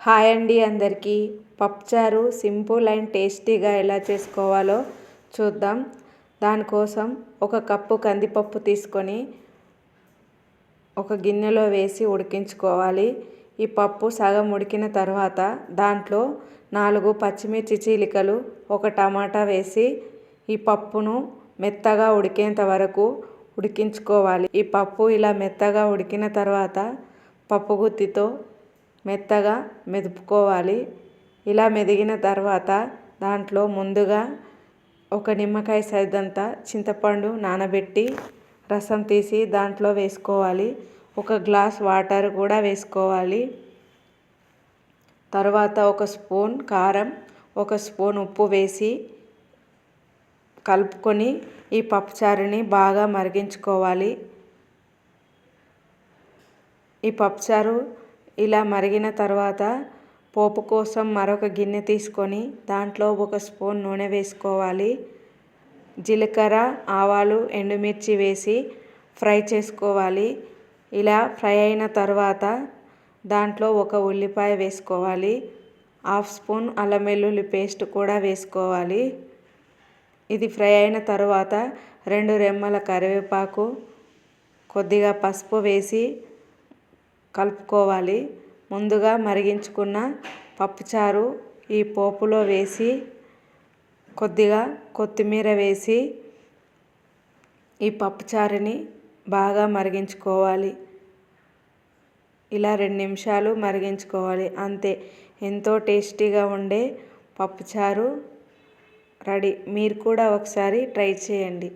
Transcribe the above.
Hi అండి అందరికీ. పప్పుచారు సింపుల్ అండ్ టేస్టీగా ఎలా చేసుకోవాలో చూద్దాం. దానికోసం ఒక కప్పు కందిపప్పు తీసుకొని ఒక గిన్నెలో వేసి ఉడికించుకోవాలి. ఈ పప్పు సగం ఉడికిన తర్వాత దాంట్లో నాలుగు పచ్చిమిర్చి చీలికలు ఒక టమాటా వేసి ఈ పప్పును మెత్తగా ఉడికేంత వరకు ఉడికించుకోవాలి. ఈ పప్పు ఇలా మెత్తగా ఉడికిన తర్వాత పప్పు గుత్తితో మెత్తగా మెదుపుకోవాలి. ఇలా మెదిగిన తర్వాత దాంట్లో ముందుగా ఒక నిమ్మకాయ సైజంతా చింతపండు నానబెట్టి రసం తీసి దాంట్లో వేసుకోవాలి. ఒక గ్లాస్ వాటర్ కూడా వేసుకోవాలి. తర్వాత ఒక స్పూన్ కారం ఒక స్పూన్ ఉప్పు వేసి కలుపుకొని ఈ పప్పుచారుని బాగా మరిగించుకోవాలి. ఈ పప్పుచారు ఇలా మరిగిన తర్వాత పోపు కోసం మరొక గిన్నె తీసుకొని దాంట్లో ఒక స్పూన్ నూనె వేసుకోవాలి. జీలకర్ర ఆవాలు ఎండుమిర్చి వేసి ఫ్రై చేసుకోవాలి. ఇలా ఫ్రై అయిన తర్వాత దాంట్లో ఒక ఉల్లిపాయ వేసుకోవాలి. హాఫ్ స్పూన్ అల్లం వెల్లుల్లి పేస్ట్ కూడా వేసుకోవాలి. ఇది ఫ్రై అయిన తర్వాత రెండు రెమ్మల కరివేపాకు కొద్దిగా పసుపు వేసి కలుపుకోవాలి. ముందుగా మరిగించుకున్న పప్పుచారు ఈ పోపులో వేసి కొద్దిగా కొత్తిమీర వేసి ఈ పప్పుచారుని బాగా మరిగించుకోవాలి. ఇలా రెండు నిమిషాలు మరిగించుకోవాలి. అంతే. ఎంతో టేస్టీగా ఉండే పప్పుచారు రెడీ. మీరు కూడా ఒకసారి ట్రై చేయండి.